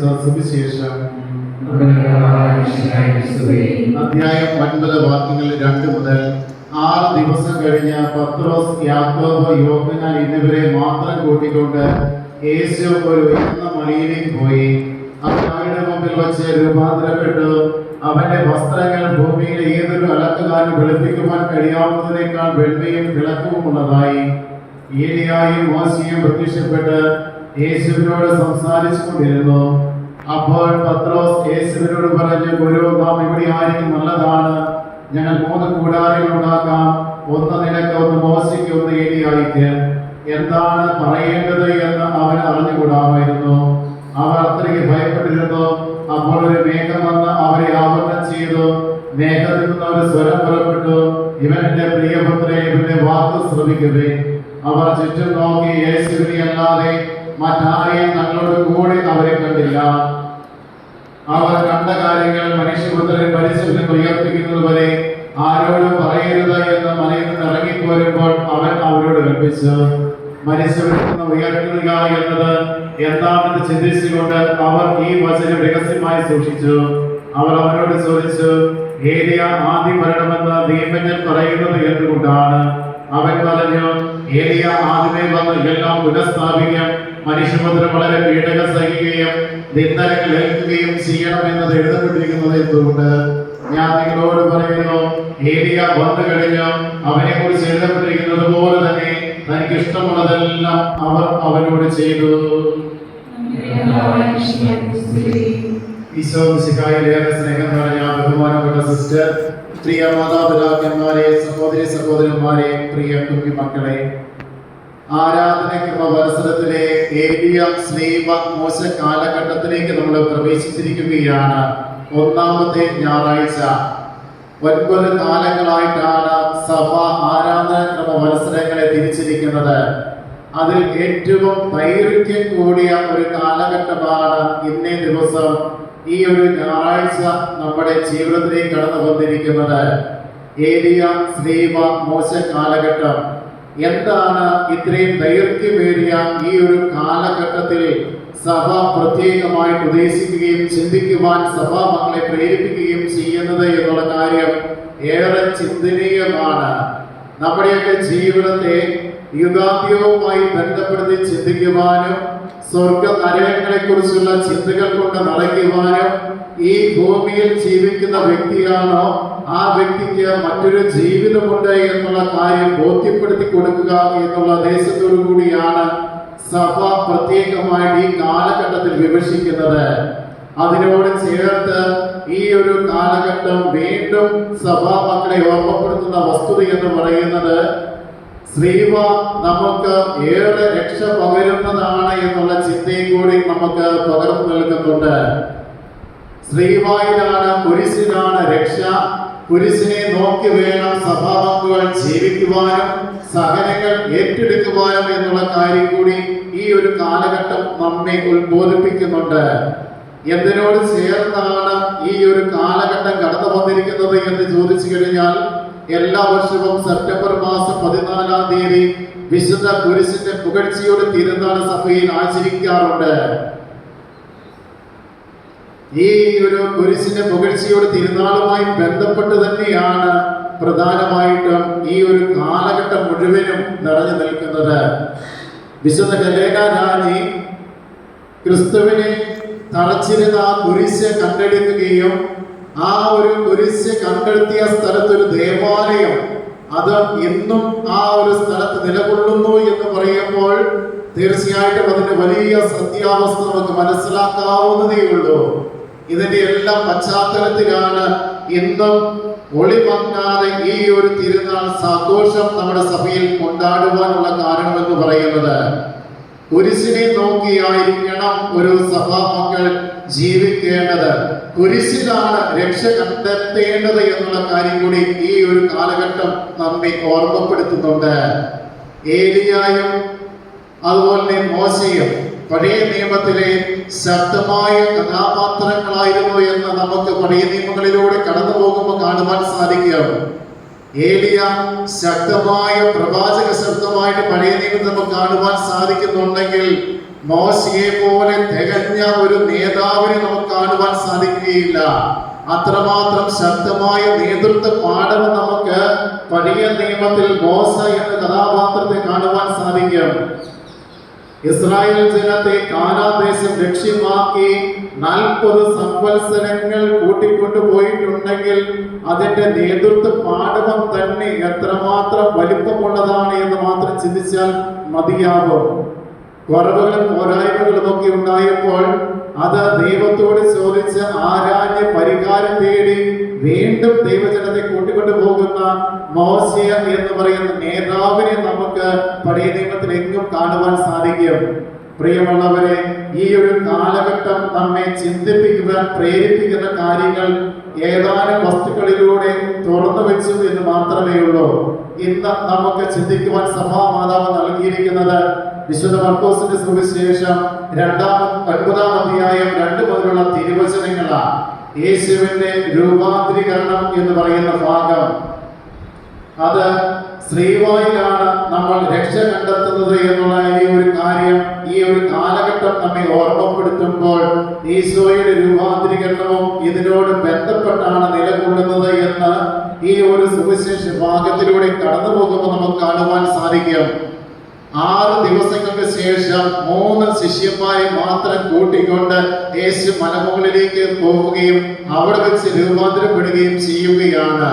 സുവിശേഷം അധ്യായം ഒൻപത് വാക്യങ്ങൾ രണ്ട് മുതൽ ആറ് ദിവസം കഴിഞ്ഞ് പത്രോസ് യാക്കോബ് യോഹന്നാൻ എന്നിവരെ മാത്രം കൂട്ടിക്കൊണ്ട് യേശു ഒരു ഉയർന്ന മലയിലേക്ക് പോയി. അവരുടെ മുമ്പിൽ വച്ച് രൂപാന്തരപ്പെട്ടു. അവന്റെ വസ്ത്രങ്ങൾ ഭൂമിയിലെ ഏതൊരു അലക്കുകാരന് വെളുപ്പിക്കുവാൻ കഴിയാവുന്നതിനേക്കാൾ വെണ്മയും തിളക്കവും ഉള്ളതായി ഏലിയായും മോശയും പ്രത്യക്ഷപ്പെട്ട് യേശുവിനോട് സംസാരിച്ചു കൊണ്ടിരുന്നു അപ്പോൾ പത്രോസ് യേശുവിനോട് പറഞ്ഞു ഗുരു നാം ഇവിടെ ആയിരിക്കും നല്ലതാണ്. ഞങ്ങൾ മൂന്ന് കൂടാരങ്ങൾ ഉണ്ടാക്കാം ഒന്ന് നിനക്ക് ഒന്ന് മോശയ്ക്ക് ഒന്ന് ഏലിയായിക്ക്. എന്താണ് പറയേണ്ടത് എന്ന് അവൻ അറിഞ്ഞുകൂടാമായിരുന്നു. അവർ അത്രയ്ക്ക് ഭയപ്പെട്ടിരുന്നു. അപ്പോൾ ഒരു മേഘം വന്ന് അവരെ ആവരണം ചെയ്തു. മേഘത്തിൽ നിന്ന് ഒരു സ്വരം പുറപ്പെട്ടു. ഇവന്റെ എന്റെ ഇവന്റെ വാക്ക് ശ്രമിക്കവേ. അവർ ചുറ്റും നോക്കി യേശുവിനെ അല്ലാതെ മറ്റാരെയും തങ്ങളോട് കൂടെ അവരെ കണ്ടില്ല. അവർ കണ്ട കാര്യങ്ങൾ മനുഷ്യപുത്രൻ പരിശോധന ഉയർത്തിക്കുന്നത് വരെ ആരോടും പറയരുത് എന്ന് മലയിൽ നിന്ന് ഇറങ്ങിപ്പോരുമ്പോൾ അവൻ അവരോട് കൽപ്പിച്ചു മനുഷ്യപുത്രം ഉയർത്തുക എന്നത് എന്താണെന്ന് ചിന്തിച്ചുകൊണ്ട് അവർ ഈ വചനം രഹസ്യമായി സൂക്ഷിച്ചു. അവർ അവരോട് ചോദിച്ചു ഏരിയ ആദ്യം വരണമെന്ന് ദീപജ്ഞൻ പറയുന്നത് എന്തുകൊണ്ടാണ്? അവൻ പറഞ്ഞു ഏലിയ ആദ്യമേ വന്ന് എല്ലാം പുനഃസ്ഥാപിക്കാൻ മനുഷ്യപുത്രൻ വളരെ പീഡക സഹിക്കുകയും നിന്ദനങ്ങൾ ഏൽക്കുകയും ചെയ്യണമെന്നത് എഴുതപ്പെട്ടിരിക്കുന്നത് എന്തുകൊണ്ട്? ഞാൻ നിങ്ങളോട് പറയുന്നു ഏലിയ വന്നു കഴിഞ്ഞു. അവനെ കുറിച്ച് എഴുതപ്പെട്ടിരിക്കുന്നത് പോലെ തന്നെ തനിക്ക് ഇഷ്ടമുള്ളതെല്ലാം അവർ അവനോട് ചെയ്തു. സ്നേഹം നിറഞ്ഞ ബഹുമാനപ്പെട്ട സിസ്റ്റർ പ്രിയ മാതാപിതാക്കന്മാരെ സഹോദരി സഹോദരന്മാരെ പ്രിയ കുട്ടി ആരാധന വത്സരത്തിലെ ഏരിയ സ്നേഹ മോശ കാലഘട്ടത്തിലേക്ക് നമ്മൾ പ്രവേശിച്ചിരിക്കുകയാണ്. ഒന്നാമത്തെ ഞായറാഴ്ച. ഒൻപത് കാലങ്ങളായിട്ടാണ് സഭ ആരാധന ക്രമ മത്സരങ്ങളെ തിരിച്ചിരിക്കുന്നത്. അതിൽ ഏറ്റവും ദൈർഘ്യം കൂടിയ ഒരു കാലഘട്ടമാണ് ഇന്നേ ദിവസം ഈ ഒരു ഞായറാഴ്ച നമ്മുടെ ജീവിതത്തിലേക്ക് കടന്നു വന്നിരിക്കുന്നത് ഏരിയ ശ്രീമ മോശ കാലഘട്ടം. എന്താണ് ഇത്രയും ദൈർഘ്യമേറിയ ഈ ഒരു കാലഘട്ടത്തിൽ സഭ പ്രത്യേകമായി ഉദ്ദേശിക്കുകയും ചിന്തിക്കുവാൻ സഭ മക്കളെ പ്രേരിപ്പിക്കുകയും ചെയ്യുന്നത് എന്നുള്ള കാര്യം ഏറെ ചിന്തനീയമാണ്. നമ്മുടെയൊക്കെ ജീവിതത്തെ യുഗാന്ത്യവുമായി ബന്ധപ്പെടുത്തി ചിന്തിക്കുവാനും സ്വർഗ നരകങ്ങളെ കുറിച്ചുള്ള ചിന്തകൾ കൊണ്ട് നിറയ്ക്കുവാനും ഈ ഭൂമിയിൽ ജീവിക്കുന്ന വ്യക്തിയാണോ ആ വ്യക്തിക്ക് മറ്റൊരു ജീവിതമുണ്ട് എന്നുള്ള കാര്യം ബോധ്യപ്പെടുത്തി കൊടുക്കുക എന്നുള്ള ദേശത്തോടു കൂടിയാണ് സഭ പ്രത്യേകമായിട്ട് ഈ കാലഘട്ടത്തിൽ വിമർശിക്കുന്നത്. അതിനോട് ചേർത്ത് ഈ ഒരു കാലഘട്ടം വീണ്ടും സഭാ മക്കളെ ഓർമ്മപ്പെടുത്തുന്ന വസ്തുത എന്ന് പറയുന്നത് ശ്രീവ നമുക്ക് ഏറെ രക്ഷ പകരുന്നതാണ് എന്നുള്ള ചിന്തയും കൂടി നമുക്ക് പകർന്നു നൽകുന്നുണ്ട്. ശ്രീവായിലാണ് കുരിശിനാണ് രക്ഷ. കുരിശിനെ നോക്കി വേണം സഭാമക്കുകൾ ജീവിക്കുവാനും സഹനങ്ങൾ ഏറ്റെടുക്കുവാനും എന്നുള്ള കാര്യം കൂടി ഈ ഒരു കാലഘട്ടം നമ്മെ ഉത്ബോധിപ്പിക്കുന്നുണ്ട്. എന്തിനോട് ചേർന്നാണ് ഈ ഒരു കാലഘട്ടം കടന്നു വന്നിരിക്കുന്നത് എന്ന് ചോദിച്ചു കഴിഞ്ഞാൽ എല്ലാ വർഷവും സെപ്റ്റംബർ മാസം പതിനാലാം തീയതി വിശുദ്ധ കുരിശിന്റെ പുകഴ്ചയോട് തിരുനാൾ സഭയിൽ ആചരിക്കാറുണ്ട്. ഈ ഒരു കുരിശിന്റെ പുകഴ്ചയോട് തിരുനാളുമായി ബന്ധപ്പെട്ട് തന്നെയാണ് പ്രധാനമായിട്ടും ഈ ഒരു കാലഘട്ടം മുഴുവനും നിറഞ്ഞു നിൽക്കുന്നത്. വിശുദ്ധ ഹെലേന ക്രിസ്തുവിനെ തറച്ചിരുന്ന ആ കുരിശ് കണ്ടെടുക്കുകയും ആ ഒരു കുരിശ് കണ്ടെത്തിയ സ്ഥലത്ത് ഒരു ദേവാലയം അത് ഇന്നും ആ ഒരു സ്ഥലത്ത് നിലകൊള്ളുന്നു എന്ന് പറയുമ്പോൾ തീർച്ചയായിട്ടും അതിന്റെ വലിയ സത്യാവസ്ഥ നമുക്ക് മനസ്സിലാക്കാവുന്നതേ ഉള്ളൂ. ഇതിന്റെ എല്ലാം പശ്ചാത്തലത്തിലാണ് ഇന്നും ഒളിമങ്ങാതെ ഈ ഒരു തിരുനാൾ സന്തോഷം നമ്മുടെ സഭയിൽ കൊണ്ടാടുവാനുള്ള കാരണം എന്ന് പറയുന്നത്. കുരിശിനെ നോക്കിയായിരിക്കണം ഒരു സഭാ മക്കൾ ജീവിക്കേണ്ടത്. കുരിശിലാണ് രക്ഷ കണ്ടെത്തേണ്ടത് എന്നുള്ള കാര്യം കൂടി ഈ ഒരു കാലഘട്ടം നമ്മെ ഓർമ്മപ്പെടുത്തുന്നുണ്ട്. ഏലിയായും അതുപോലെ തന്നെ മോശയും പഴയ നിയമത്തിലെ ശക്തമായ കഥാപാത്രങ്ങളായിരുന്നു എന്ന് നമുക്ക് പഴയ നിയമങ്ങളിലൂടെ കടന്നു പോകുമ്പോൾ കാണുവാൻ സാധിക്കും ഏലിയ ശക്തമായ പ്രവാചക ശബ്ദമായിട്ട് പഴയ നമുക്ക് കാണുവാൻ സാധിക്കുന്നുണ്ടെങ്കിൽ മോശയെ പോലെ തികഞ്ഞ ഒരു നേതാവിനെ നമുക്ക് കാണുവാൻ സാധിക്കുകയില്ല. അത്രമാത്രം ശക്തമായ നേതൃത്വ പാഠം നമുക്ക് പഴയ നിയമത്തിൽ മോശ എന്ന കഥാപാത്രത്തെ കാണുവാൻ സാധിക്കും. ഇസ്രായേൽ ജനത്തെ കാനാദേശം ലക്ഷ്യമാക്കി നാൽപ്പത് സംവത്സരങ്ങൾ കൂട്ടിക്കൊണ്ടു പോയിട്ടുണ്ടെങ്കിൽ അതിന്റെ നേതൃത്വ പാഠവം തന്നെ എത്രമാത്രം വലിപ്പമുള്ളതാണ് എന്ന് മാത്രം ചിന്തിച്ചാൽ മതിയാകും. കുറവുകളും പോരായ്മകളും ഒക്കെ ഉണ്ടായപ്പോൾ അത് ദൈവത്തോട് ചോദിച്ച് ആരാഞ്ഞ് പരിഹാരം തേടി വീണ്ടും ദൈവജനത്തെ കൂട്ടിക്കൊണ്ടു പോകുന്ന മോശയ എന്ന് പറയുന്ന നേതാവിനെ നമുക്ക് പഴയ നിയമത്തിൽ എങ്ങും കാണുവാൻ സാധിക്കും. പ്രിയമുള്ളവരെ ഈ ഒരു കാലഘട്ടം നമ്മെ ചിന്തിപ്പിക്കുവാൻ പ്രേരിപ്പിക്കുന്ന കാര്യങ്ങൾ ഏതാനും വസ്തുക്കളിലൂടെ തുറന്നു വെച്ചു എന്ന് മാത്രമേ ഉള്ളൂ ഇന്ന് നമുക്ക് ചിന്തിക്കുവാൻ സഭാ മാതാവ് നൽകിയിരിക്കുന്നത് വിശുദ്ധ മർക്കോസിന്റെ സുവിശേഷം രണ്ടാം ഒൻപതാം അധ്യായം രണ്ട് മുതലുള്ള തിരുവചനങ്ങളാണ്. യേശുവിന്റെ രൂപാന്തരീകരണം എന്ന് പറയുന്ന ഭാഗം. അത് ശ്രീവായിലാണ് നമ്മൾ രക്ഷ കണ്ടെത്തുന്നത് എന്നുള്ള ഈ ഒരു കാര്യം ഈ ഒരു കാലഘട്ടം നമ്മെ ഓർമ്മപ്പെടുത്തുമ്പോൾ ഈശോയുടെ രൂപാന്തരീകരണവും ഇതിനോട് ബന്ധപ്പെട്ടാണ് നിലകൊള്ളുന്നത് എന്ന് ഈ ഒരു സുവിശേഷ ഭാഗത്തിലൂടെ കടന്നു പോകുമ്പോൾ നമുക്ക് കാണുവാൻ സാധിക്കും. ആറ് ദിവസങ്ങൾക്ക് ശേഷം മൂന്ന് ശിഷ്യന്മാരെ മാത്രം കൂട്ടിക്കൊണ്ട് യേശു മലമുകളിലേക്ക് പോവുകയും അവിടെ വെച്ച് രൂപാന്തരപ്പെടുകയും ചെയ്യുകയാണ്.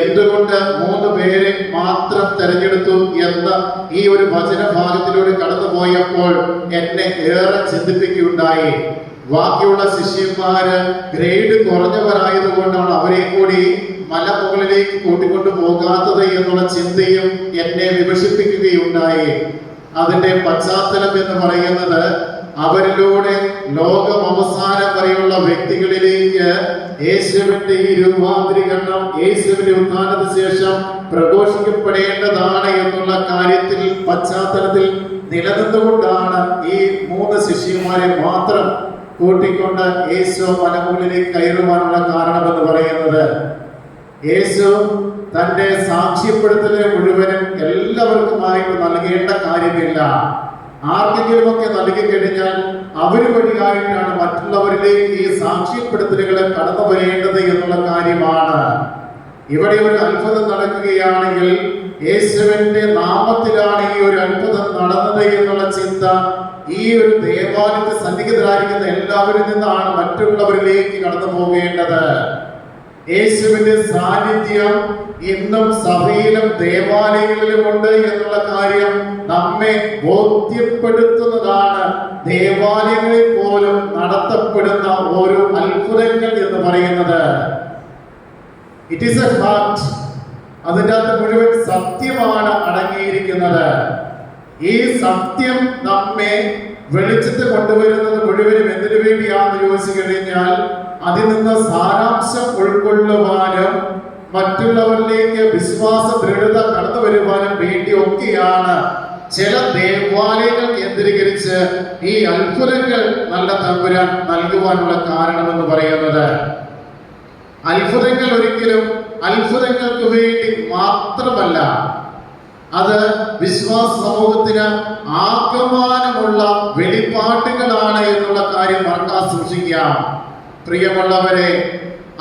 എന്തുകൊണ്ട് മൂന്ന് പേരെ മാത്രം തെരഞ്ഞെടുത്തു എന്ന് ഈ ഒരു വചനഭാഗത്തിലൂടെ കടന്നുപോയപ്പോൾ എന്നെ ഏറെ ചിന്തിപ്പിക്കുകയുണ്ടായി. ബാക്കിയുള്ള ശിഷ്യന്മാര് ഗ്രേഡ് കുറഞ്ഞവരായതുകൊണ്ടാണ് അവരെ കൂടി മലമുകളിലേക്ക് കൂട്ടിക്കൊണ്ടു പോകാത്തത് എന്നുള്ള ചിന്തയും എന്നെ വിമർശിപ്പിക്കുകയുണ്ടായി. അതിന്റെ പശ്ചാത്തലം എന്ന് പറയുന്നത് അവരിലൂടെ ലോകം അവസാനം വരെയുള്ള വ്യക്തികളിലേക്ക് യേശുവിന്റെ ഈ രൂപാന്തരീകരണം യേശുവിന്റെ ഉത്ഥാനത്തിന് ശേഷം പ്രഘോഷിക്കപ്പെടേണ്ടതാണ് എന്നുള്ള കാര്യത്തിൽ പശ്ചാത്തലത്തിൽ നിലനിന്നുകൊണ്ടാണ് ഈ മൂന്ന് ശിഷ്യന്മാരെ മാത്രം കൂട്ടിക്കൊണ്ട് യേശു മലമുകളിലേക്ക് കയറുവാനുള്ള കാരണമെന്ന് പറയുന്നത് യേശു തന്റെ സാക്ഷ്യപ്പെടുത്തലിനെ മുഴുവനും എല്ലാവർക്കുമായിട്ട് നൽകേണ്ട കാര്യമില്ല. ആർക്കെങ്കിലും ഒക്കെ നൽകി കഴിഞ്ഞാൽ അവർ വഴിയായിട്ടാണ് മറ്റുള്ളവരിലേക്ക് ഈ സാക്ഷ്യപ്പെടുത്തലുകളെ കടന്നു വരേണ്ടത് എന്നുള്ള കാര്യമാണ്. ഇവിടെ ഒരു അത്ഭുതം നടക്കുകയാണെങ്കിൽ യേശുവിന്റെ നാമത്തിലാണ് ഈ ഒരു അത്ഭുതം നടന്നത് എന്നുള്ള ചിന്ത ഈ ഒരു ദേവാലയത്തെ സന്നിഹിതരായിരിക്കുന്ന എല്ലാവരിൽ നിന്നാണ് മറ്റുള്ളവരിലേക്ക് കടന്നു പോകേണ്ടത്. യേശുവിന്റെ സാന്നിധ്യം ഇന്നും സഭയിലും ദേവാലയങ്ങളിലും ഉണ്ട് എന്നുള്ള കാര്യം നമ്മെ ബോധ്യപ്പെടുത്തുന്നതാണ്. ദേവാലയങ്ങളിൽ പോലും നടത്തപ്പെടുന്ന ഓരോ അത്ഭുതങ്ങൾ എന്ന് പറയുന്നത്. ഇറ്റ് ഈസ് എ ഫാക്ട് അതിന്റെ അകത്ത് മുഴുവൻ സത്യമാണ് അടങ്ങിയിരിക്കുന്നത്. ഈ സത്യം നമ്മെ വെളിച്ചത്ത് കൊണ്ടുവരുന്നത് മുഴുവനും എന്തിനു വേണ്ടിയാണെന്ന് ചോദിച്ചു കഴിഞ്ഞാൽ അതിൽ നിന്ന് സാരാംശം ഉൾക്കൊള്ളുവാനും മറ്റുള്ളവരിലേക്ക് വിശ്വാസ ദൃഢത കടന്നു വരുവാനും വേണ്ടിയൊക്കെയാണ് ചില ദേവാലയങ്ങൾ കേന്ദ്രീകരിച്ച് ഈ അത്ഭുതങ്ങൾ നല്ല തമ്പുരാൻ നൽകുവാനുള്ള കാരണം എന്ന് പറയുന്നത്. അത്ഭുതങ്ങൾ ഒരിക്കലും അത്ഭുതങ്ങൾക്ക് വേണ്ടി മാത്രമല്ല അത് വിശ്വാസ സമൂഹത്തിന് ആകമാനമുള്ള വെളിപ്പാട്ടുകളാണ് എന്നുള്ള കാര്യം മറക്കാൻ സൂക്ഷിക്കുക. പ്രിയമുള്ളവരെ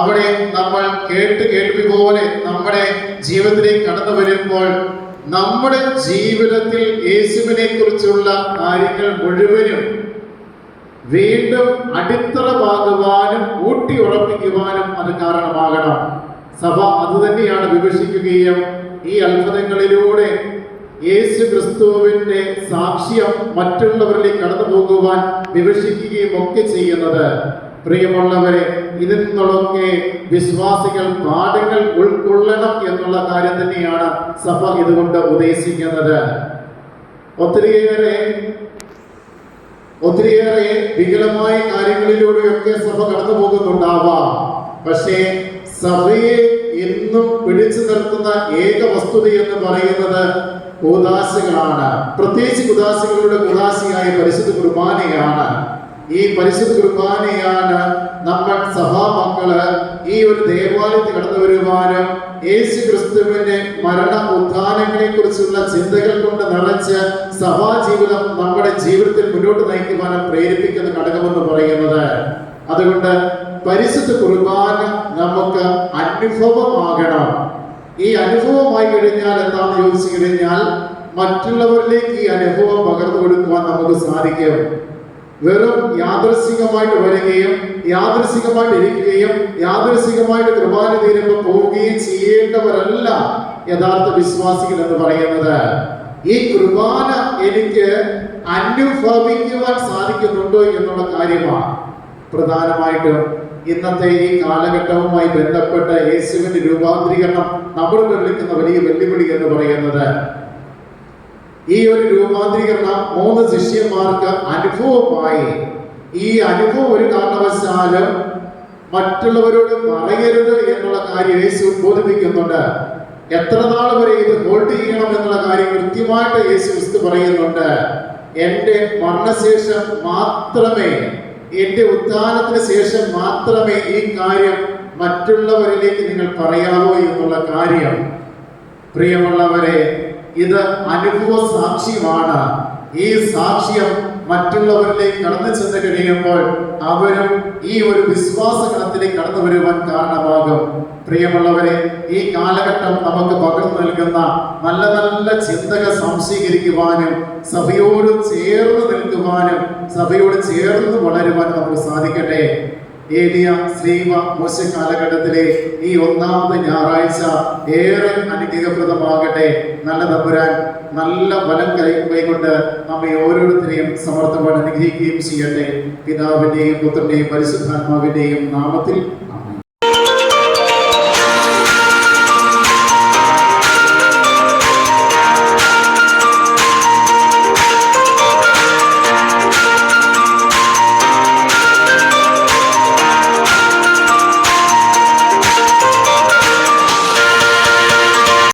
അവിടെ നമ്മൾ കേട്ട് കേൾവി പോലെ നമ്മുടെ ജീവിതത്തിലേക്ക് കടന്നു വരുമ്പോൾ നമ്മുടെ ജീവിതത്തിൽ യേശുവിനെ കുറിച്ചുള്ള കാര്യങ്ങൾ മുഴുവനും വീണ്ടും അടിത്തറമാകുവാനും ഊട്ടി ഉറപ്പിക്കുവാനും അത് കാരണമാകണം. സഭ അത് തന്നെയാണ് ഈ അത്ഭുതങ്ങളിലൂടെ യേശു ക്രിസ്തുവിന്റെ സാക്ഷ്യം മറ്റുള്ളവരിലേക്ക് കടന്നു പോകുവാൻ വിവക്ഷിക്കുകയും ഒക്കെ ചെയ്യുന്നത്. പ്രിയമുള്ളവരെ ഇതിൽ നിന്നൊക്കെ വിശ്വാസികൾ പാഠങ്ങൾ ഉൾക്കൊള്ളണം എന്നുള്ള കാര്യം തന്നെയാണ് സഭ ഇതുകൊണ്ട് ഉദ്ദേശിക്കുന്നത്. ഒത്തിരിയേറെ ഒത്തിരിയേറെ വികലമായ കാര്യങ്ങളിലൂടെയൊക്കെ സഭ കടന്നു പോകുന്നുണ്ടാവാം. പക്ഷേ സഭയെ എന്നും പിടിച്ചു നിർത്തുന്ന ഏക വസ്തുത എന്ന് പറയുന്നത് ഉദാസികളാണ്. പ്രത്യേകിച്ച് ഉദാസികളുടെ ഉദാസിയായ പരിശുദ്ധ കുർബാനയാണ്. ഈ പരിശുദ്ധ കുർബാനയാണ് നമ്മൾ സഭാമക്കൾ ഈ ഒരു ദേവാലയത്തിൽ കടന്നു വരുവാനും യേശു ക്രിസ്തുവിന്റെ മരണ ഉദ്ധാനങ്ങളെ കുറിച്ചുള്ള ചിന്തകൾ കൊണ്ട് നിറച്ച് സഭാ ജീവിതം നമ്മുടെ ജീവിതത്തിൽ മുന്നോട്ട് നയിക്കുവാനും പ്രേരിപ്പിക്കുന്ന ഘടകമെന്ന് പറയുന്നത്. അതുകൊണ്ട് പരിശുദ്ധ കുർബാന നമുക്ക് അനുഭവമാകണം. ഈ അനുഭവമായി കഴിഞ്ഞാൽ എന്താണെന്ന് ചോദിച്ചു കഴിഞ്ഞാൽ മറ്റുള്ളവരിലേക്ക് ഈ അനുഭവം പകർന്നു കൊടുക്കുവാൻ നമുക്ക് സാധിക്കും. വെറും യാദൃശികമായിട്ട് വരികയും യാദൃശികമായിട്ട് ഇരിക്കുകയും യാദൃശികമായിട്ട് കുർബാന തീരുമ്പോൾ പോവുകയും ചെയ്യേണ്ടവരല്ല യഥാർത്ഥ വിശ്വാസികൾ എന്ന് പറയുന്നത്. ഈ കുർബാന എനിക്ക് അനുഭവിക്കുവാൻ സാധിക്കുന്നുണ്ടോ എന്നുള്ള കാര്യമാണ്. പ്രധാനമായിട്ടും ഇന്നത്തെ ഈ കാലഘട്ടവുമായി ബന്ധപ്പെട്ട യേശുവിന്റെ രൂപാന്തരീകരണം നമ്മൾ വിളിക്കുന്ന വലിയ വെല്ലുവിളി എന്ന് പറയുന്നത് ഈ ഒരു രൂപാന്തരീകരണം മൂന്ന് ശിഷ്യന്മാർക്ക് അനുഭവമായി. ഈ അനുഭവം ഒരു കാരണവശാലും മറ്റുള്ളവരോട് പറയരുത് എന്നുള്ള കാര്യം യേശു ബോധിപ്പിക്കുന്നുണ്ട്. എത്ര നാൾ വരെ ഇത് ഹോൾഡ് ചെയ്യണം എന്നുള്ള കാര്യം കൃത്യമായിട്ട് യേശു ക്രിസ്തു പറയുന്നുണ്ട്. എന്റെ മരണശേഷം മാത്രമേ എന്റെ ഉത്ഥാനത്തിന് ശേഷം മാത്രമേ ഈ കാര്യം മറ്റുള്ളവരിലേക്ക് നിങ്ങൾ പറയാമോ എന്നുള്ള കാര്യം. പ്രിയമുള്ളവരെ ഇത് അനുഭവ സാക്ഷ്യമാണ് ഈ സാക്ഷ്യം മറ്റുള്ളവരിലേക്ക് കടന്നു ചെന്ന് കഴിയുമ്പോൾ അവരും ഈ ഒരു വിശ്വാസ കണത്തിലേക്ക് കടന്നു വരുവാൻ കാരണമാകും. പ്രിയമുള്ളവരെ ഈ കാലഘട്ടം നമുക്ക് പകർന്നു നൽകുന്ന നല്ല നല്ല ചിന്തകൾ സംശീകരിക്കുവാനും സഭയോട് ചേർന്ന് നിൽക്കുവാനും സഭയോട് ചേർന്ന് വളരുവാൻ നമുക്ക് സാധിക്കട്ടെ. ഏലിയ ശ്രീമ മോശ കാലഘട്ടത്തിലെ ഈ ഒന്നാമത്തെ ഞായറാഴ്ച ഏറെ അനുഗ്രഹപ്രദമാകട്ടെ. നല്ല തമ്പുരാൻ നല്ല ബലം കൈകൊണ്ട് നമ്മെ ഓരോരുത്തരെയും സമർത്ഥമായി അനുഗ്രഹിക്കുകയും ചെയ്യട്ടെ പിതാവിന്റെയും പുത്രന്റെയും പരിശുദ്ധാത്മാവിന്റെയും നാമത്തിൽ.